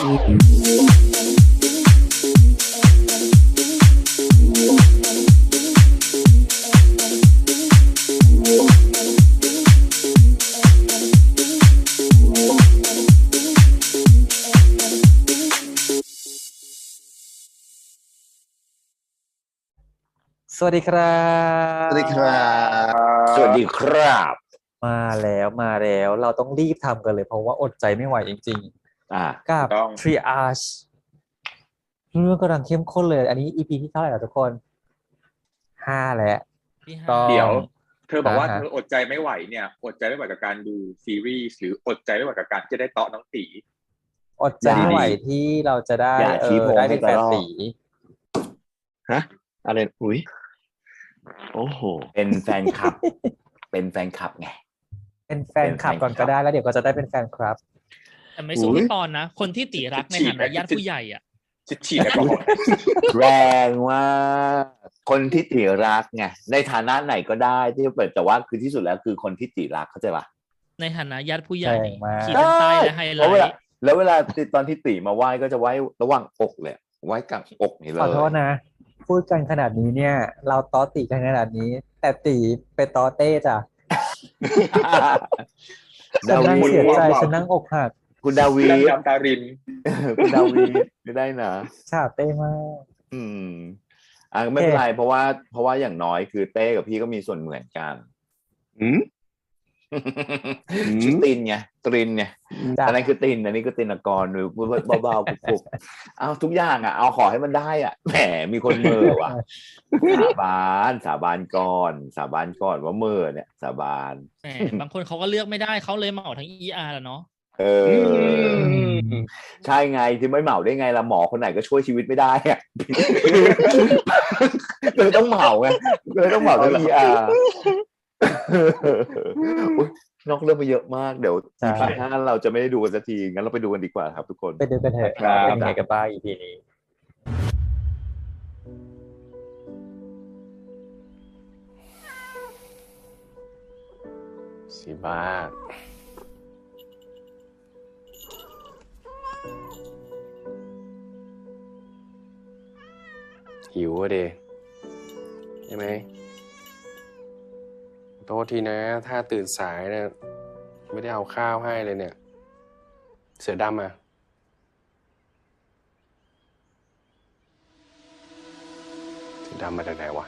สวัสดีครับ สวัสดีครับ สวัสดีครับ มาแล้วมาแล้ว เราต้องรีบทำกันเลยเพราะว่าอดใจไม่ไหวจริง อ่าๆกับต้อง triage เรื่องกำลังเข้มข้นเลย อันนี้ EP ที่เท่าไหร่แล้วทุกคนห้าแล้วที่ห้าต้อง เดี๋ยว เธอบอกว่าอ่าฮะ เธออดใจไม่ไหวเนี่ย อดใจไม่ไหวกับการดูซีรีส์หรืออดใจไม่ไหวกับการที่จะได้เตาะน้องตี อดใจไม่ไหวที่เราจะได้อย่าเอชี้อโพงได้เป็นแฟนให้กระรอกตีฮะอะไรอุ้ยโอ้โห เป็นแฟนคลับ เป็นแฟนคลับไง เป็นแฟนคลับก่อนก็ได้แล้วเดี๋ยวก็จะได้เป็นแฟนครับ แต่ไม่สู้อุ๊ยพี่ปอนนะ คนที่ตีรักในฐานะญาติผู้ใหญ่อะชิดฉีดแอลกอฮอล์แรงว่าคนที่ตีรักไงในฐานะไหนก็ได้ที่เปิดแต่ว่าคือที่สุดแล้วคือคนที่ตีรักเข้าใจปะในฐานะญาติผู้ใหญ่แรงมากขีดเส้นใต้และไฮไลแล้วเวลาท์แล้วเวลาตอนที่ตีมาไหว้ก็จะไหว้ระหว่างอกเลยไหว้กลางอกนี่เลยขอโทษนะ พูดกันขนาดนี้เนี่ย เราตอติกันขนาดนี้ แต่ตีเป็นตอเต้จ้ะฉันดานั่งวีเสียใจฉันนั่งอกหัก คุณดาวีดังดำตารินคุณดาวีไม่ได้นะฉาบเต้มากอืมอะไม่เป็นไรเพราะว่าเพราะว่าอย่างน้อยคือเต้กับพี่ก็มีส่วนเหมือนกันอืมชื่อตินไงตรินไงจ้ะอันนั้นคือตินอันนี้ก็ตินกรหรือพูดเบาๆปุบๆเอาทุกอย่างอะ เอาขอให้มันได้อะแหมมีคนเมอว่ะสาบานสาบานก่อน สาบานก่อนว่าเมอเนี่ย สาบานแหมบางคนเขาก็เลือกไม่ได้เขาเลยเหมาทั้ง ER แล้วเนาะ เออใช่ไงที่ไม่เหมาได้ไงละหมอคนไหนก็ช่วยชีวิตไม่ได้อะเลยต้องเหมาไงเลยต้องเหมาทั้งเออาอนอกเรื่องไปเยอะมากเดี๋ยวใช่ EP ห้าเราจะไม่ได้ดูกันสักทีงั้นเราไปดูกันดีกว่าครับทุกคนไปดูกันเถอะครับเป็นไงกันบ้าง EP นี้สิบ้า หิวอะเดใช่ไหมโทษทีนะ ถ้าตื่นสายเนี่ยไม่ได้เอาข้าวให้เลยเนี่ย เสือดำอะเสือดำมาจากไหนวะ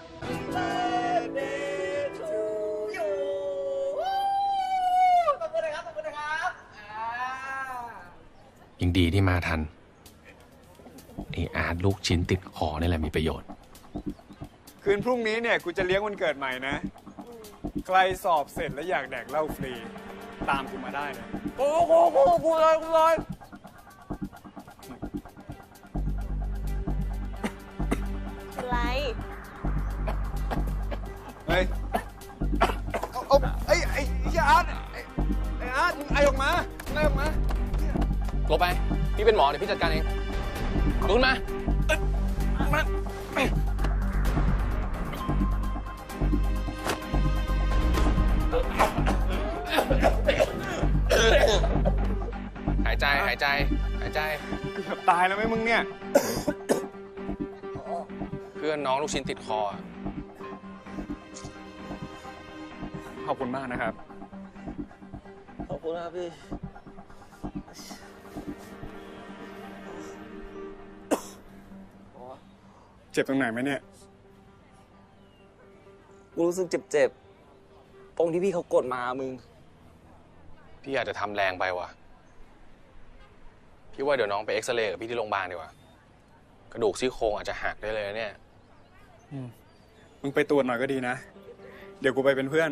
ยังดีที่มาทัน ไออาร์ตลูกชิ้นติดคอนี่แหละมีประโยชน์ คืนพรุ่งนี้เนี่ยกูจะเลี้ยงวันเกิดใหม่นะ ใครสอบเสร็จแล้วอยากแดกเหล้าฟรี ตามกูมาได้นะโอ้โหกูกูเลยกูเลยอะไรเฮ้ยเอาเอาไอ้ไอ้ไอ้อาร์ตไอ้ไอ้อาร์ตมึงไอออกมามึงไอออกมาลบไป พี่เป็นหมอเดี๋ยวพี่จัดการเอง ลุนมาหายใจ หายใจ หายใจ เกือบตายแล้วไหมมึงเนี่ย เพื่อนน้องลูกชิ้นติดคออะขอบคุณมากนะครับ ขอบคุณครับพี่ เจ็บตรงไหนไหมเนี่ย กูรู้สึกเจ็บๆตรงที่พี่เขากดมามึง พี่อาจจะทำแรงไปว่ะ พี่ว่าเดี๋ยวน้องไปเอ็กซเรย์กับพี่ที่โรงพยาบาลดีกว่า กระดูกซี่โครงอาจจะหักได้เลยนะเนี่ยมึงไปตรวจหน่อยก็ดีนะ เดี๋ยวกูไปเป็นเพื่อน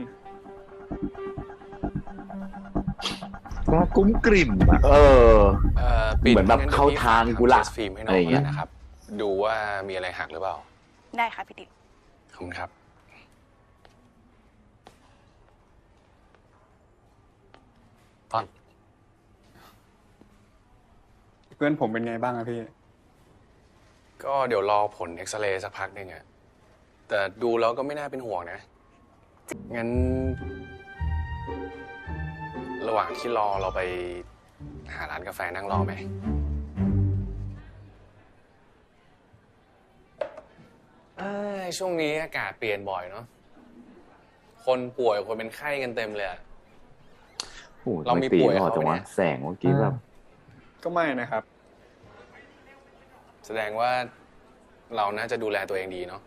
ว่ากุ้มกลิ่มอะเออ เอ่อปิดเหมือนแบบงั้เข้าทางกูละทำเทสฟิล์มให้น้อะอไรงอย่างเงี้ย นะครับ ดูว่ามีอะไรหักหรือเปล่า ได้ค่ะพี่ติ๊กขอบคุณครับ ตอน เพื่อนผมเป็นไงบ้างอะพี่ ก็เดี๋ยวรอผลเอ็กซเรย์สักพักหนึงอะแต่ดูแล้วก็ไม่น่าเป็นห่วงนะ งั้น ระหว่างที่รอเราไปหาร้านกาแฟนั่งรอไหม ช่วงนี้อากาศเปลี่ยนบ่อยเนาะคนป่วยคนเป็นไข้กันเต็มเลยอะ โอ้โหเรามีทำไตีป่วยหล่อเขาจังวะเนี่ย แสงเมื่อกี้แบบก็ไม่นะครับ แสดงว่าเราน่าจะดูแลตัวเองดีเนาะ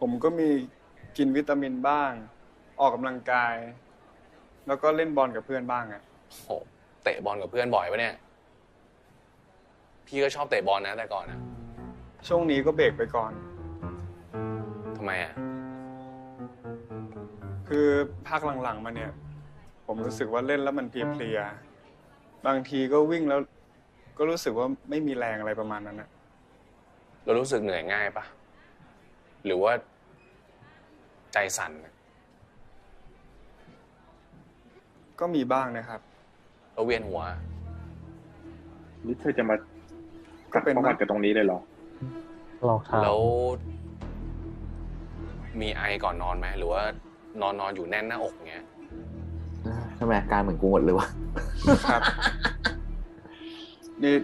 ผมก็มีกินวิตามินบ้าง ออกกำลังกาย แล้วก็เล่นบอลกับเพื่อนบ้างอะโหเตะบอลกับเพื่อนบ่อยปะเนี่ย พี่ก็ชอบเตะบอลนะแต่ก่อนนะ ช่วงนี้ก็เบรกไปก่อน ทำไมอะคือภาคหลังๆมาเนี่ย ผมรู้สึกว่าเล่นแล้วมันเพลียๆ บางทีก็วิ่งแล้ว ก็รู้สึกว่าไม่มีแรงอะไรประมาณนั้นนะเรารู้สึกเหนื่อยง่ายปะหรือว่า ใจสั่นอะก็มีบ้างนะครับแล้วเวียนหัว นี่เธอจะมาก็เป็นประวัติกันตรงนี้เลยเหรอ ลองทำแล้ว มีไอก่อนนอนไหมหรือว่านอนนอนอยู่แน่นหน้าอกเงี้ยทำไมอาการเหมือนกูหมดเลยวะครับนี่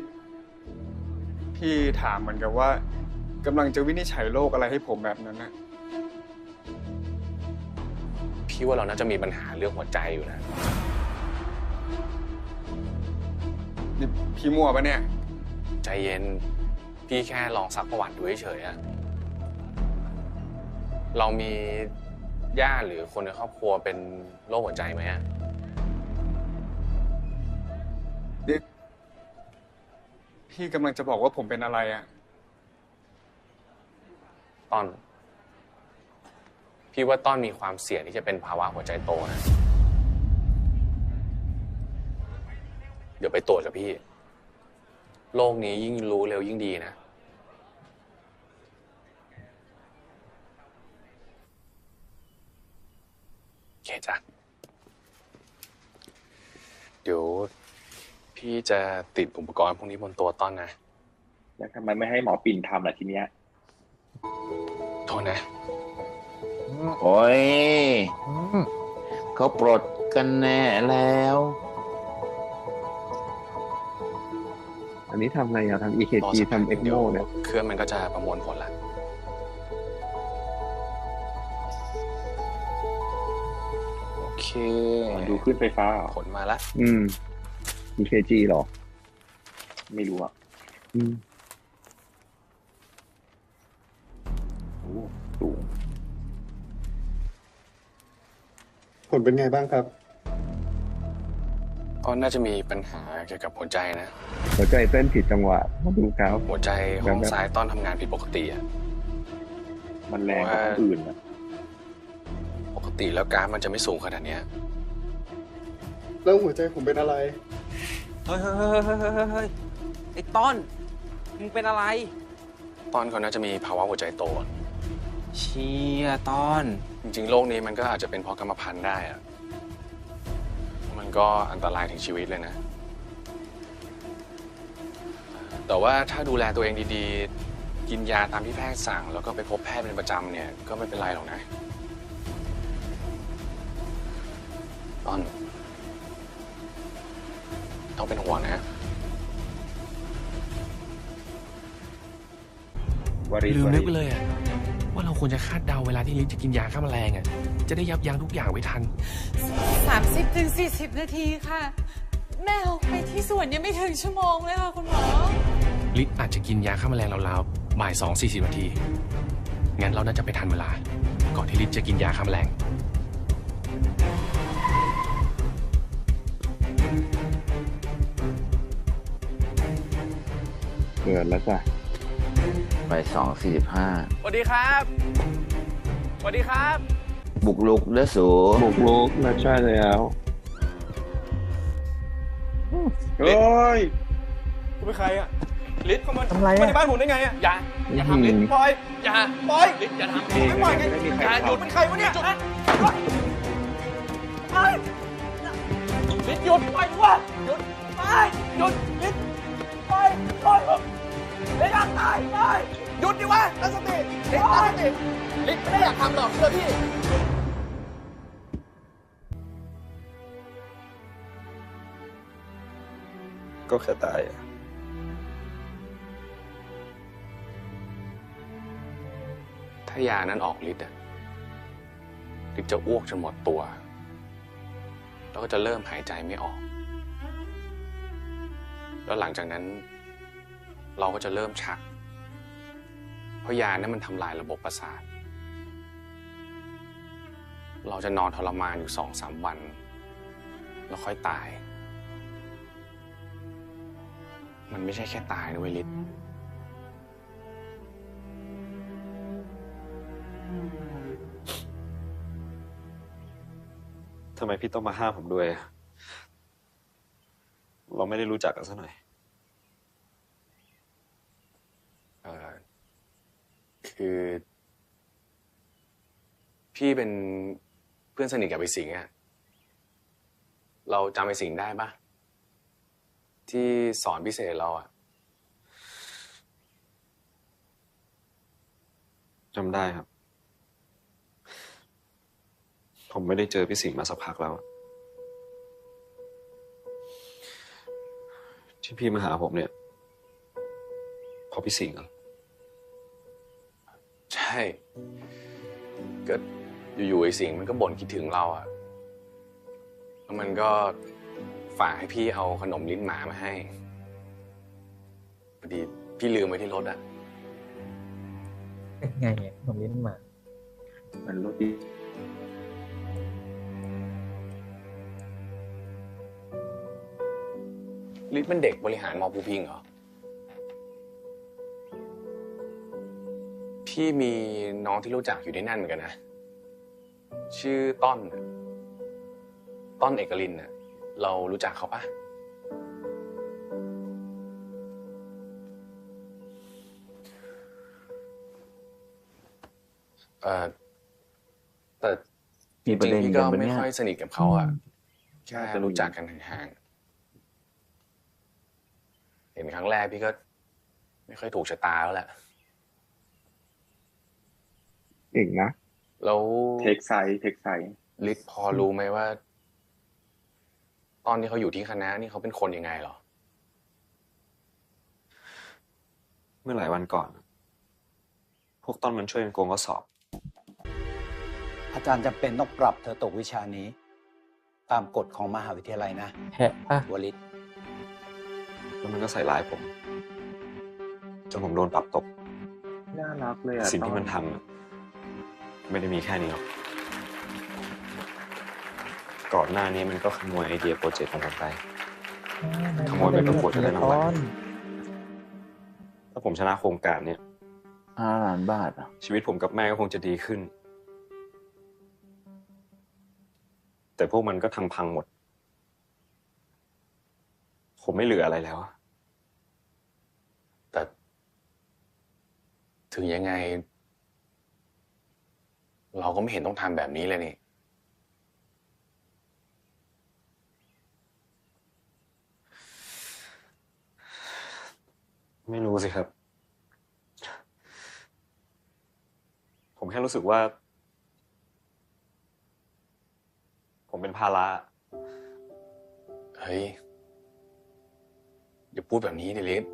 พี่ถามเหมือนกับว่ากำลังจะวินิจฉัยโรคอะไรให้ผมแบบนั้นนะพี่ว่าเราน่าจะมีปัญหาเรื่องหัวใจอยู่นะนี่พี่มั่วปะเนี่ย ใจเย็น พี่แค่ลองซักประวัติดูเฉยๆอะเรามีญาติหรือคนในครอบครัวเป็นโรคหัวใจไหมอะนี่พี่กำลังจะบอกว่าผมเป็นอะไรอะต้นพี่ว่าต้นมีความเสี่ยงที่จะเป็นภาวะหัวใจโตนะ เดี๋ยวไปตรวจกับพี่ โรคนี้ยิ่งรู้เร็วยิ่งดีนะ โอเคจ้ะ เดี๋ยว พี่จะติดอุปกรณ์พวกนี้บนตัวต้นนะ แล้วทำไมไม่ให้หมอปิ่นทำล่ะทีเนี้ย โทษนะ โอ้ยอืมเขาปลดกันแน่แล้ว อันนี้ทำอะไรอะทำรอ EKG สักพักทำหนึ่งเดี๋ยว ECMO เนี่ยเครื่องมันก็จะประมวลผลละโอเคมันดูขึ้นไฟฟ้าเหรอผลมาละอืม EKG เหรอ ไม่รู้อะอืมโอ้สูงผลเป็นไงบ้างครับ ก็น่าจะมีปัญหาเกี่ยวกับหัวใจนะ หัวใจเต้นผิดจังหวะมาดูกราฟหัวใจห้องซ้ายต้อนทำงานผิดปกติอะมันแรงกว่าคนอื่นอะปกติแล้วกราฟมันจะไม่สูงขนาดเนี้ยแล้วหัวใจผมเป็นอะไร เฮ้ยเฮ้ยเฮ้ยเฮ้ยเฮ้ยเฮ้ยไอ้ต้นมึงเป็นอะไรต้อนเขาน่าจะมีภาวะหัวใจโตอะเชียต้น จริงๆโรคนี้มันก็อาจจะเป็นเพราะกรรมพันธุ์ได้อะมัน ก็อันตรายถึงชีวิตเลยนะ แต่ว่าถ้าดูแลตัวเองดีๆ กินยาตามที่แพทย์สั่ง แล้วก็ไปพบแพทย์เป็นประจำเนี่ย ก็ไม่เป็นไรหรอกนะต้นต้องเป็นห่วงนะวาริลืมนึกไปเลยอะว่าเราควรจะคาดเดาเวลาที่ลิฟจะกินยาฆ่าแมลงอะ จะได้ยับยั้งทุกอย่างไว้ทัน 30ถึง40 นาทีค่ะ แม่ออกไปที่สวนยังไม่ถึงชั่วโมงเลยค่ะคุณหมอ ลิฟอาจจะกินยาฆ่าแมลงราวๆบ่ายสองสี่สิบนาที งั้นเราน่าจะไปทันเวลา ก่อนที่ลิฟจะกินยาฆ่าแมลงเกิดแล้วจ้ะไปสองสี่สิบห้าสวัสดีครับ สวัสดีครับ บุกลุกเด้อสูบุกลุกแล้วใช่แล้วเฮ้ยคุณเป็นใครอะลิศเข้ามาทำไรเข้ามาอะในบ้านผมได้ไงอะอย่าอย่าอื้อทำลิศหือปล่อยอย่าปล่อยลิฟอย่าทำไม่ปล่อยไงไม่มีใครอย่าทำหยุดเป็นใครวะเนี่ยฮะปล่อยปล่อยลิศหยุดปล่อยกูวะหยุดไปหยุดลิศปล่อยปล่อยผมลิศอยากตายไปหยุดดิวะตั้งสติลิศตั้งสติ ลิศไม่ได้อยากทำหรอกเชื่อพี่ก็แค่ตายอะถ้ายานั้นออกฤทธิ์อะฤทธิ์จะอ้วกจนหมดตัว แล้วก็จะเริ่มหายใจไม่ออก แล้วหลังจากนั้น เราก็จะเริ่มชัก เพราะยานั้นมันทำลายระบบประสาท เราจะนอนทรมานอยู่สองสามวัน แล้วค่อยตาย มันไม่ใช่แค่ตายนะเวยลิศทำไมพี่ต้องมาห้ามผมด้วยอะเราไม่ได้รู้จักกันซะหน่อย เออคือ พี่เป็น เพื่อนสนิทกับไอ้สิงห์อะเราจำไอ้สิงห์ได้ปะที่สอนพิเศษเราอะจำได้ครับ ผมไม่ได้เจอพี่สิงห์มาสักพักแล้ว ที่พี่มาหาผมเนี่ยเพราะพี่สิงห์เหรอ ใช่ ก็ อยู่ๆไอ้สิงห์มันก็บ่นคิดถึงเราอะแล้วมันก็ฝากให้พี่เอาขนมลิ้นหมามาให้พอดีพี่ลืมไว้ที่รถอะเป็นไงเนี่ยขนมลิ้นหมา มันรถดีลิศเป็นเด็กบริหารมอภูพิงเหรอ พี่มีน้องที่รู้จักอยู่ในนั่นเหมือนกันนะ ชื่อต้อนน่ะต้อนเอกลินน่ะเรารู้จักเขาปะเออแต่จมีประริเด็งนๆพี่กัก็นปะไม่เนี่ยค่อยสนิทกับเขาอะแค่รู้จักกันห่างๆเห็นครั้งแรกพี่ก็ ไม่ค่อยถูกชะตาแล้วแหละ เก่งนะ แล้วเทคไซส์เทคไซส์ลิศพอรู้ไหมว่า ตอนที่เขาอยู่ที่คณะนี่เขาเป็นคนยังไงเหรอ เมื่อหลายวันก่อน พวกต้นมันช่วยกันโกงข้อสอบ อาจารย์จำเป็นต้องปรับเธอตกวิชานี้ ตามกฎของมหาวิทยาลัยนะแพะป่ะวลิตแล้วมันก็ใส่ร้ายผมจนผมโดนปรับตก น่ารักเลยอะสิ่งที่ต้มันทำอะ ไม่ได้มีแค่นี้หรอก ก่อนหน้านี้มันก็ขโมยไอเดียโปรเจกต์ของผมไป ขโมยไปประกวดได้รางวัล ถ้าผมชนะโครงการเนี่ยห้าล้านบาทอะ ชีวิตผมกับแม่ก็คงจะดีขึ้น แต่พวกมันก็ทำพังหมด ผมไม่เหลืออะไรแล้วอะ แต่ถึงยังไง เราก็ไม่เห็นต้องทำแบบนี้เลยนี่ ไม่รู้สิครับ ผมแค่รู้สึกว่า ผมเป็นภาระ เฮ้ย อย่าพูดแบบนี้ดิลิศ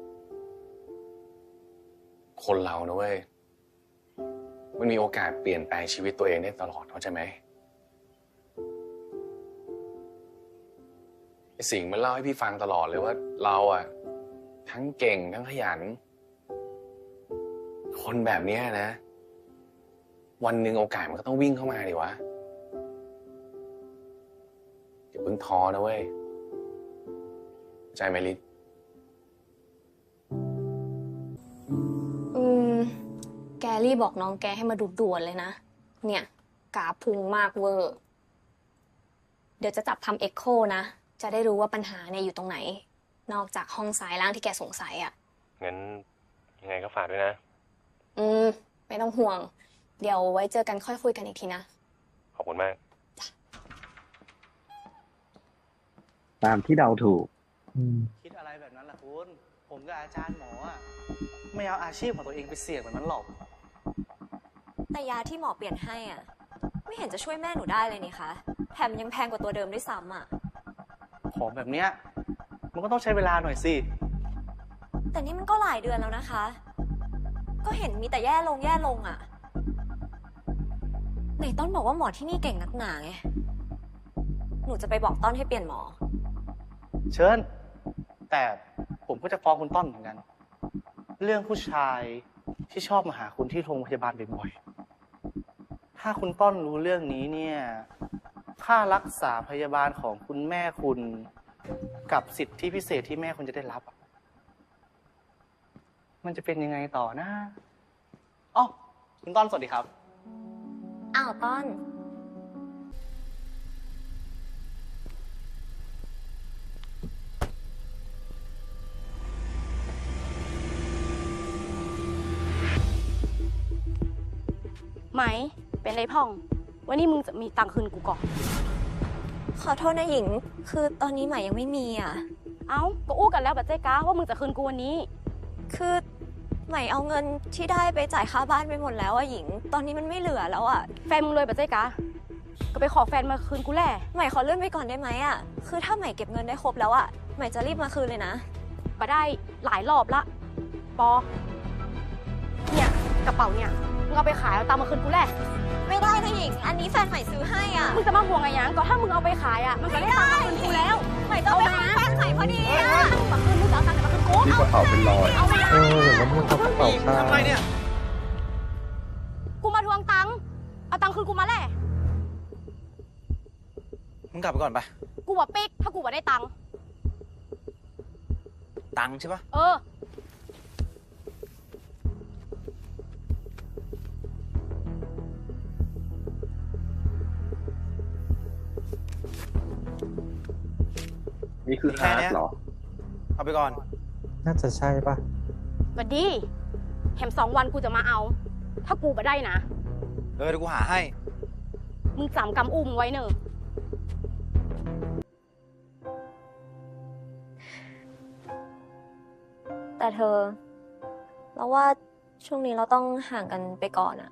คนเรานะเว้ย มันมีโอกาสเปลี่ยนแปลงชีวิตตัวเองได้ตลอดเข้าใจไหมไอ้สิ่งมันเล่าให้พี่ฟังตลอดเลยว่า เราอะทั้งเก่งทั้งขยัน คนแบบเนี้ยนะ วันหนึ่งโอกาสมันก็ต้องวิ่งเข้ามาดิวะอย่าเพิ่งท้อนะเว้ย ใจไหมลิศ แกรี่บอกน้องแกให้มาดูด่วนเลยนะ เนี่ยกราฟพุงมากเวอร์ เดี๋ยวจะจับทำเอ็กโคนะ จะได้รู้ว่าปัญหาเนี่ยอยู่ตรงไหน นอกจากห้องซ้ายล่างที่แกสงสัยอะ่ะ งั้นยังไงก็ฝากด้วยนะ อืม ไม่ต้องห่วง เดี๋ยวไว้เจอกันค่อยคุยกันอีกทีนะ ขอบคุณมาก ตามที่เดาถูกคิดอะไรแบบนั้นล่ะคุณ ผมกับอาจารย์หมออะไม่เอาอาชีพของตัวเองไปเสี่ยงแบบนั้นหรอก แต่ยาที่หมอเปลี่ยนให้อะ ไม่เห็นจะช่วยแม่หนูได้เลยนี่คะแถมยังแพงกว่าตัวเดิมด้วยซ้ำอะ ของแบบเนี้ยมันก็ต้องใช้เวลาหน่อยสิ แต่นี่มันก็หลายเดือนแล้วนะคะ ก็เห็นมีแต่แย่ลงแย่ลงอะ ไหนต้นบอกว่าหมอที่นี่เก่งนักหนาไง หนูจะไปบอกต้นให้เปลี่ยนหมอ เชิญ แต่ผมก็จะฟ้องคุณต้นเหมือนกัน เรื่องผู้ชายที่ชอบมาหาคุณที่โรงพยาบาลบ่อยๆ ถ้าคุณต้อนรู้เรื่องนี้เนี่ย ค่ารักษาพยาบาลของคุณแม่คุณ กับสิทธิพิเศษที่แม่คุณจะได้รับ มันจะเป็นยังไงต่อนะอ๋อคุณต้อนสวัสดีครับ อ้าวต้อนไหม เป็นไรพ่อง วันนี้มึงจะมีตังค์คืนกูก่อน ขอโทษนะหญิง คือตอนนี้ใหม่ยังไม่มีอะ เอ้า ก็อู้กันแล้วบัจเจ๊กาว่ามึงจะคืนกูวันนี้ คือใหม่เอาเงินที่ได้ไปจ่ายค่าบ้านไปหมดแล้วอะหญิง ตอนนี้มันไม่เหลือแล้วอะแฟนมึงเลยบัจเจ๊กาก็ไปขอแฟนมาคืนกูแหละใหม่ขอเลื่อนไปก่อนได้ไหมอะคือถ้าใหม่เก็บเงินได้ครบแล้วอะใหม่จะรีบมาคืนเลยนะมาได้หลายรอบละ ปอ เนี่ยกระเป๋าเนี่ยมึงเอาไปขายเอาตังค์มาคืนกูแหละ ไม่ได้นะหญิง อันนี้แฟนใหม่ซื้อให้อะ มึงจะมาห่วงอะไรยังก็ถ้ามึงเอาไปขายอะ มันก็ได้ตังค์มาคืนกูแล้วใหม่ต้องไปหาแฟนใหม่พอดีอะมาคืนมึงจะเอาตังค์ไหนมาคืนกูที่กระเป๋าเป็นรอยเอาไปเออหรือว่ามึงเอากระเป๋าข้างทำไรเนี่ย กูมาทวงตังค์ เอาตังค์คืนกูมาแหละมึงกลับไปก่อนไป กูว่าปิ๊กถ้ากูว่าได้ตังค์ ตังค์ใช่ปะเออ คือแค่ฮาร์ดเนี้ยเหรอ เอาไปก่อน น่าจะใช่ปะบัดดี้แถมสองวันกูจะมาเอา ถ้ากูบ่ได้นะ เออเดี๋ยวกูหาให้ มึงจำกำอุ้มงไว้เนอะแต่เธอ เราว่าช่วงนี้เราต้องห่างกันไปก่อนอะ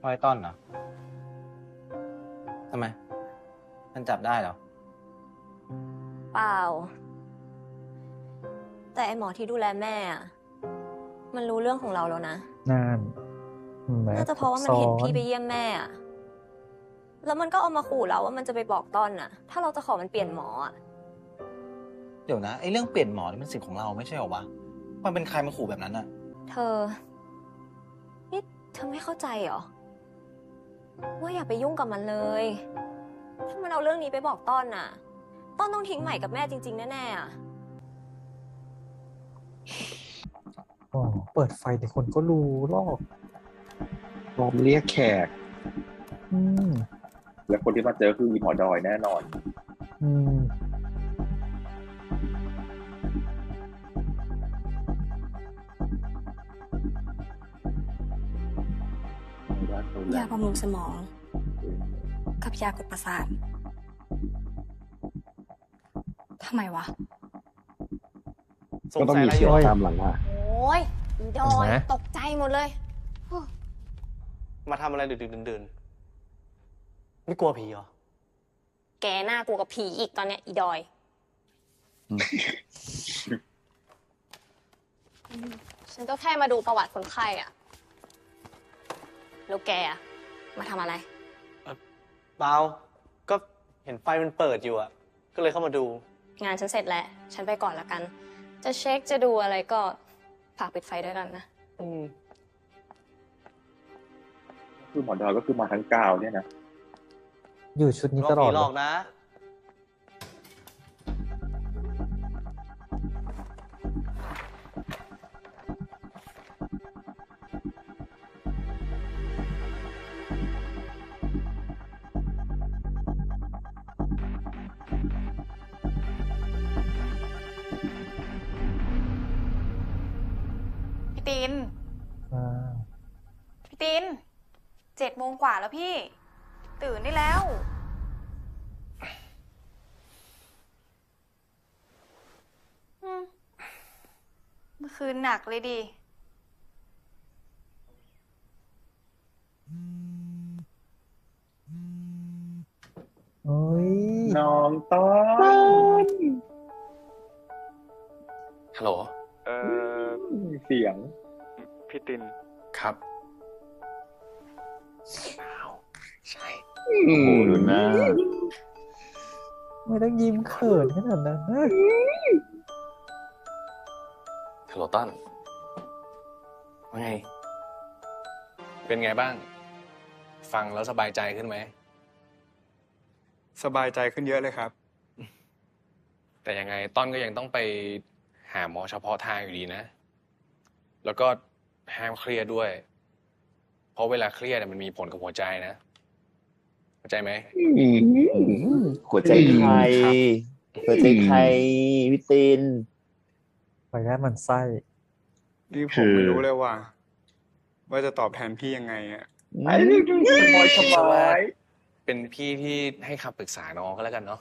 ไว้ต้นเหรอทำไม มันจับได้เหรอ เปล่า แต่ไอหมอที่ดูแลแม่อะมันรู้เรื่องของเราแล้วนะนานเห็นไหมน่าจะเพราะว่ามันเห็นพี่ไปเยี่ยมแม่อะแล้วมันก็เอามาขู่เราว่ามันจะไปบอกต้นอะถ้าเราจะขอมันเปลี่ยนหมออะเดี๋ยวนะไอ้เรื่องเปลี่ยนหมอนี่มันสิทธิ์ของเราไม่ใช่เหรอวะ มันเป็นใครมาขู่แบบนั้นอะเธอ นี่เธอไม่เข้าใจเหรอ ว่าอย่าไปยุ่งกับมันเลย ถ้ามันเอาเรื่องนี้ไปบอกต้นน่ะ ต้นต้องทิ้งใหม่กับแม่จริง ๆ แน่ๆอะอ๋อเปิดไฟแต่คนก็รู้หรอกพร้อมเรียกแขก อืม แล้วคนที่มาเจอคืออีหมอดอยแน่นอน อืม ยาบำรุงสมอง กับยากดประสาททำไมวะ ก็ต้องมีเสียงตามหลังว่าโอ้ยอีดอยเห็นไหมตกใจหมดเลย มาทำอะไรดึกๆดื่นๆ ไม่กลัวผีเหรอ แกหน้ากลัวกับผีอีกตอนเนี้ยอีดอย ฉันก็แค่มาดูประวัติคนไข้อะแล้วแกอะมาทำอะไร เปล่าก็เห็นไฟมันเปิดอยู่อะก็เลยเข้ามาดู งานฉันเสร็จแล้ว ฉันไปก่อนละกัน จะเช็คจะดูอะไรก็ฝากปิดไฟด้วยกันนะ อืมคือหมอดอยก็คือมาทั้งกาวเนี่ยนะ อยู่ชุดนี้รอตลอผีดหลเลอกยนะ พี่ติน อ่าพี่ตินเจ็ดโมงกว่าแล้วพี่ ตื่นได้แล้ว อืมเมื่อคืนหนักเลยดิเฮ้ยน้องต้นฮัลโหล เออ เสียง พี่ตินครับใช่โอ้โหดูหน้าไม่ต้องยิ้มเขินขนาดนั้นนะฮัลโหลต้นว่าไง เป็นไงบ้าง ฟังแล้วสบายใจขึ้นไหม สบายใจขึ้นเยอะเลยครับ แต่ยังไงต้นก็ยังต้องไปหาหมอเฉพาะทางอยู่ดีนะ แล้วก็ห้ามเครียดด้วย เพราะเวลาเครียดเนี่ยมันมีผลกับหัวใจนะเข้าใจไหมหัวใจใครหัวใจใครพี่ตินขออนุญาตมันไส้นี่ผมไม่รู้เลยว่า ว่าจะตอบแทนพี่ยังไงอะไอ้นี่ดูสบายสบายเป็นพี่ที่ให้คำปรึกษาน้องก็แล้วกันเนาะ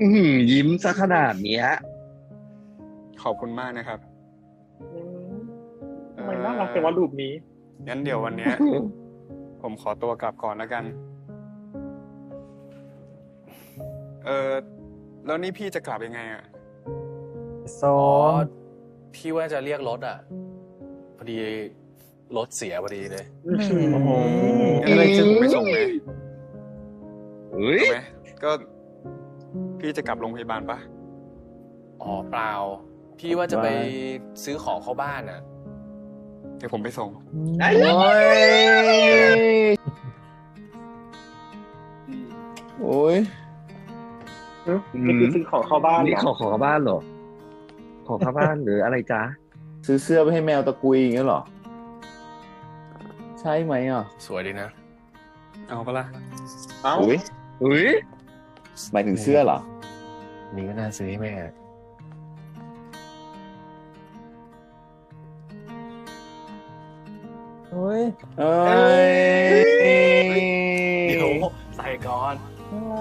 อื้อหือยิ้มซะขนาดเนี้ยขอบคุณมากนะครับทำไมน่ารักจังวะรูปนี้งั้นเดี๋ยววันเนี้ย ผมขอตัวกลับก่อนแล้วกัน เออแล้วนี่พี่จะกลับยังไงอะโซอ๋อนพี่ว่าจะเรียกรถอะ พอดีรถเสียพอดีเลยโอ้โหงั้นอะไรจะไม่ส่งไหมเฮ้ยเอาไหมก็พี่จะกลับโรงพยาบาลปะอ๋อเปล่า พี่ว่าจะไปซื้อของเข้าบ้านอะ เดี๋ยวผมไปส่ง โอ้ยโอ้ยนี่คือซื้อของเข้าบ้านเหรนี่อขอขอเข้าบ้านเหรอ ขอเข้าบ้านหรืออะไรจ๊ะซื้อเสื้อไปให้แมวตะกุยอย่างเงี้ยเหรอ ใช่ไหมอะสวยดีนะ เอาปะล่ะเอ้าอุ้ยอุ้ยหมายถึงเสื้อเหรอ นี่ก็น่าซื้อให้แม่ เฮ้ยเอ้ยเดี๋ยวใส่ก่อน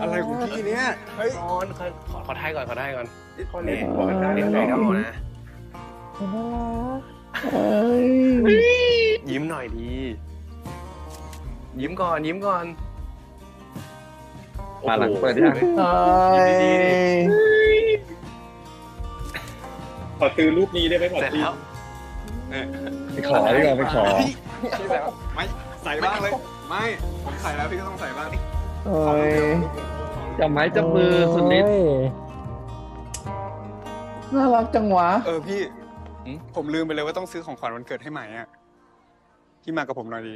อะไรของพี่เนี่ยเฮ้ยก่อนขอขอขอท้ายก่อนขอท้ายก่อนข้อนี้บอกกันได้นิดแล้วหน่อยก็เนาะพอนะน่ารักเอ้ยยิ้มหน่อยดี ยิ้มก่อนยิ้มก่อนมาหลังเปิดยังเอ้ยขอซื้อรูปนี้ได้ไหมขอเสร็จซื้อแล้วไปขอดีกว่าไปขอ พี่ใส่ปะไม่ใส่บ้างเลย ไม่ผมใส่แล้วพี่ก็ต้องใส่บ้างเอ้ยจับไม้จับมือสุดฤทธิ์โอ้ยน่ารักจังวะ เออพี่หืมผมลืมไปเลยว่าต้องซื้อของขวัญวันเกิดให้ใหม่อะพี่มากับผมหน่อยดี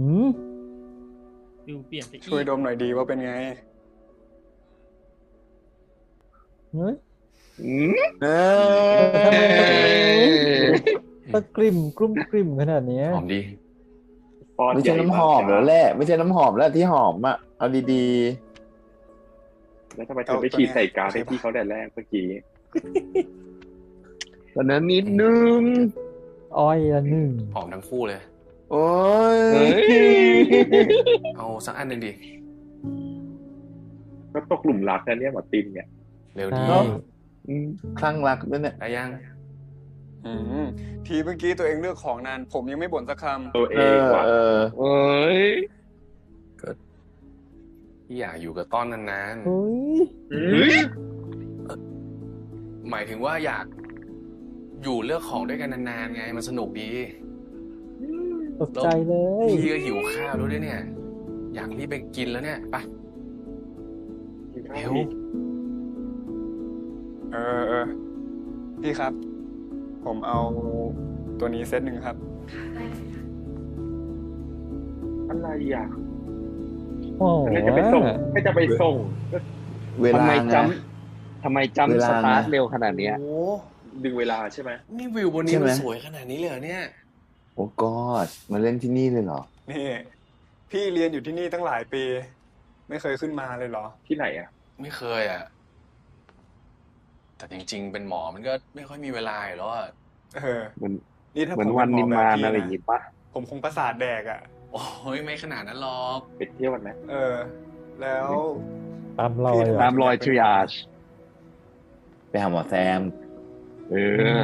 อืมดูเปลี่ยนไปอีกช่วยดมหน่อยดีว่าเป็นไง ตะกริ่มกลุ้มกริ่มขนาดเนี้ยหอมดีปอนไม่ใหใช่ญ่น้ำหอมแล้วแหละไม่ใช่น้ำหอมแล้วที่หอมอะเอาดีแล้วทำไมเธอไม่ฉีดใส่การดให้พี่เขาแต่แรกเมื่อกี้ตอนนั้นนิดนึงอ้อยละหนึ่งหอมทั้งคู่เลยๆโอ้ยเฮ้ยเอาสักอันหนึ่งดิก็ตกหลุมรักนะเนี่ยหมอตินเนี่ย เร็วใช่ดีอืมคลั่งรักด้วยเนี่ย ได้ยังอืมทีเมื่อกี้ตัวเองเลือกของนาน ผมยังไม่บ่นสักคตัวเอเองอว่ะเออเอ้ยพี่อยากอยู่กับต้อนนานเฮ้ยเฮ้ยๆ หมายถึงว่าอยากอยู่เลือกของด้วยกันนานๆไงมันสนุกดี ตกใจเลย พี่ก็หิวข้าวแล้วด้วยเนี่ย อยากรีบไปกินแล้วเนี่ยไปเร็วำ เออเออพี่ครับ ผมเอาตัวนี้เซตหนึ่งครับ อะไรอะโอ้โหไม่จะไปส่งไม่จะไปส่งก็เวทำลาไมไงจำทำไมเวจำลาสตาร์ทไงเร็วขนาดเนี้ย โอ้ดึงเวลาใช่ไหมนี่วิวบนนี้ใช่ไหม มันสวยขนาดนี้เลยเหรอเนี่ย โอ้กอดมาเล่นที่นี่เลยเหรอ นี่ พี่เรียนอยู่ที่นี่ตั้งหลายปี ไม่เคยขึ้นมาเลยเหรอ ที่ไหนอะ ไม่เคยอะ แต่จริง ๆ เป็นหมอมันก็ไม่ค่อยมีเวลาอยู่แล้วอะเออเหมือนนี่ถ้าเหมือนผมวันเป็นิหมานแบบพี่อะไรอย่างงี้ปะผมคงประสาทแดกอะ โอ้ยไม่ขนาดนั้นหรอก ไปเที่ยวกันไหมเออ แล้ว ตามรอยพี่อะตามรอยทริอาชไปหาหมอแซม เออ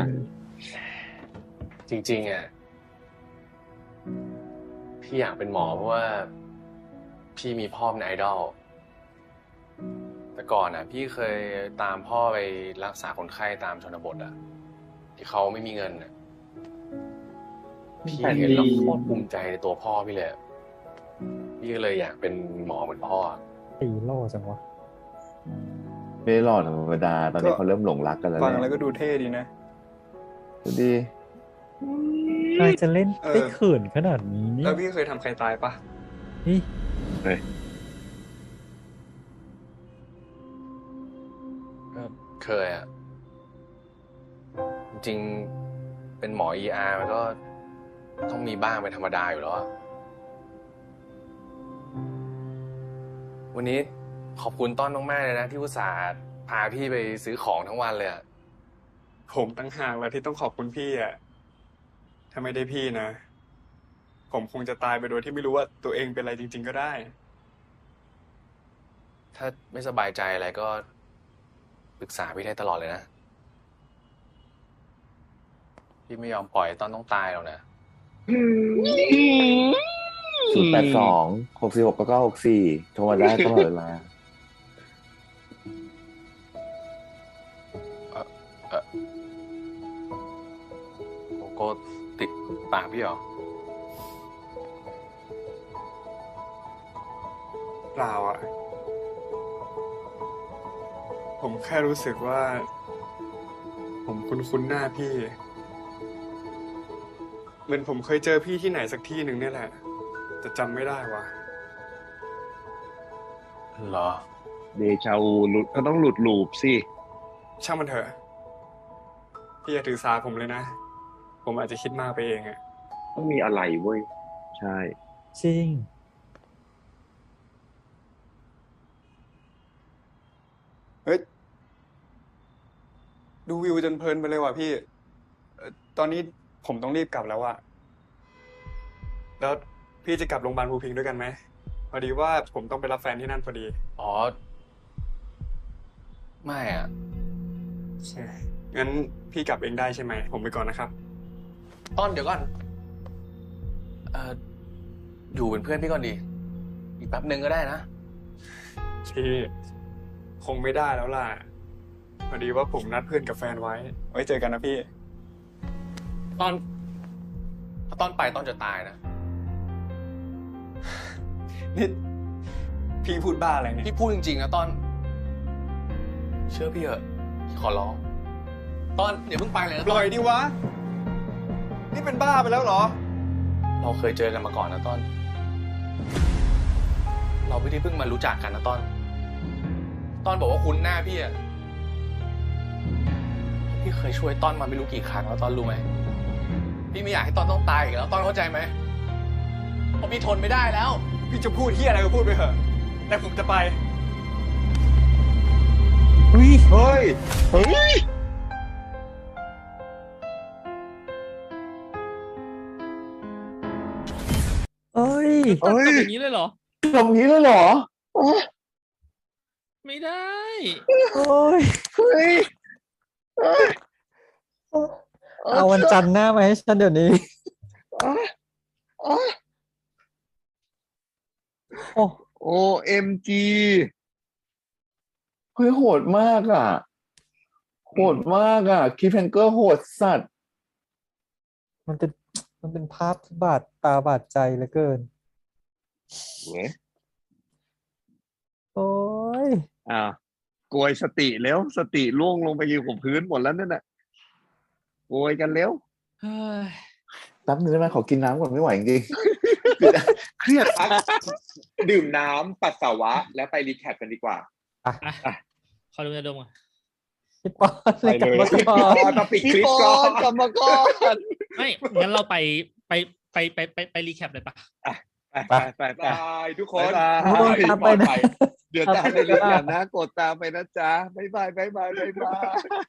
จริงๆอะพี่อยากเป็นหมอเพราะว่า พี่มีพ่อเป็นไอดอล แต่ก่อนอะ พี่เคยตามพ่อไปรักษาคนไข้ตามชนบทอะ ที่เขาไม่มีเงินอะพี่เห็นแล้วโคตรภูมิใจในตัวพ่อพี่เลยอะพี่ก็เลยอยากเป็นหมอเหมือนพ่ออะตีโล่จังวะไม่ได้หล่อธรรมดา ตอนนี้เขาเริ่มหลงรักกันแล้วฟังแหแล้วละก็ดูเท่ดีนะดูดีใครจะเล่นเออได้เขินขนาดนี้เนี่แล้ยวพี่เคยทำใครตายปะนี่ เคยอะจริงๆเป็นหมอ ER มันก็ต้องมีบ้างเป็นธรรมดาอยู่แล้วอะวันนี้ขอบคุณต้อนมากๆเลยนะ ที่อุตส่าห์พาพี่ไปซื้อของทั้งวันเลยอะผมตั้งหากแล้วที่ต้องขอบคุณพี่อะถ้าไม่ได้พี่นะ ผมคงจะตายไปโดยที่ไม่รู้ว่าตัวเองเป็นอะไรจริง ๆ ก็ได้ ถ้าไม่สบายใจอะไรก็ป รึกษาพี่ได้ตลอดเลยนะ พี่ไม่ยอมปล่อยต้อนต้องตายหรอกนะศูนย์แปดสองหกสี่หกเก้าหกสี่โทรมาได้ตลอดเวลาโกโก้ติดปากพี่เหรอเปล่าอะ ผมแค่รู้สึกว่า ผมคุ้นๆหน้าพี่ เหมือนผมเคยเจอพี่ที่ไหนสักที่หนึ่งเนี่ยแหละ แต่จำไม่ได้ว่ะ เหรอ เดชาวูหลุดก็ต้องหลุดลูปสิ ช่างมันเถอะ พี่อย่าถือสาผมเลยนะ ผมอาจจะคิดมากไปเองอะต้องมีอะไรเว้ย ใช่ จริง เฮ้ย ดูวิวจนเพลินไปเลยว่ะพี่เอ่อตอนนี้ผมต้องรีบกลับแล้วอะแล้วพี่จะกลับโรงพยาบาลภูพิงค์ด้วยกันไหมพอดีว่าผมต้องไปรับแฟนที่นั่นพอดีอ๋อ ไม่อะงั้นพี่กลับเองได้ใช่ไหม ผมไปก่อนนะครับ ต้อนเดี๋ยวก่อน เอ่ออยู่เป็นเพื่อนพี่ก่อนดี อีกแป๊บหนึ่งก็ได้นะ พี่ คงไม่ได้แล้วล่ะพ อดีว่าผมนัดเพื่อนกับแฟนไว้ ไว้เจอกันนะพี่ ตอน ถ้าตอนไปตอนจะตายนะ นี่พี่พูดบ้าอะไรเนี่ยพี่พูดจริงๆนะตอน เชื่อพี่เถอะพี่ขอร้อง ตอนอย่าเพิ่งไปเลยนะปล่อยดิวะ นี่เป็นบ้าไปแล้วเหรอ เราเคยเจอกันมาก่อนนะต้นเราไม่ได้เพิ่งมารู้จักกันนะต้นต้นบอกว่าคุณหน้าพี่อะ พี่เคยช่วยต้นมาไม่รู้กี่ครั้งแล้วต้นรู้ไหมพี่ไม่อยากให้ต้นต้องตายอีกแล้วต้นเข้าใจไหมเพราะพี่ทนไม่ได้แล้ว พี่จะพูดที่อะไรก็พูดไปเถอะแต่ผมจะไปเฮ้ยเฮ้ยเฮ้ยเอ้ยต้นทำอย่างนี้เลยเหรอทำงี้เลยเหรอ ไม่ได้ โอ้ยเฮ้ย เอาวันจันทร์หน้ามาให้ฉันเดี๋ยวนี้ โอ้โอเอ็มจีเฮ้ยโหดมากอะ โหดมากอะคีแพงเกอร์โหดสัตว์ มันเป็นมันเป็นภาพที่บาดตาบาดใจเหลือเกินเว้ยโอ้ยอ่าโกยสติแล้วสติล่วงลงไปอยู่กับพื้นหมดแล้วนั่นน่ะโกยกันเร็วแป๊บนึงได้ไหมขอกินน้ำก่อนไม่ไหวจริงเครียดพักดื่มน้ำปัสสาวะ แล้วไปรีแคปกันดีกว่าขอดูยาดมก่อนพี่ปอนเลยกลับมาก่อนต้องปิดคลิปก่อนกลับมาก่อนไม่งั้นเราไปไปไปไปไปไปรีแคปเลยปะ ไปไปไปบายทุกคนบ๊ายบายตามไปนะเดี๋ยวตามไปเรียนกันนะกดตามไปนะจ๊ะบ๊ายบายบ๊ายบายบ๊ายบาย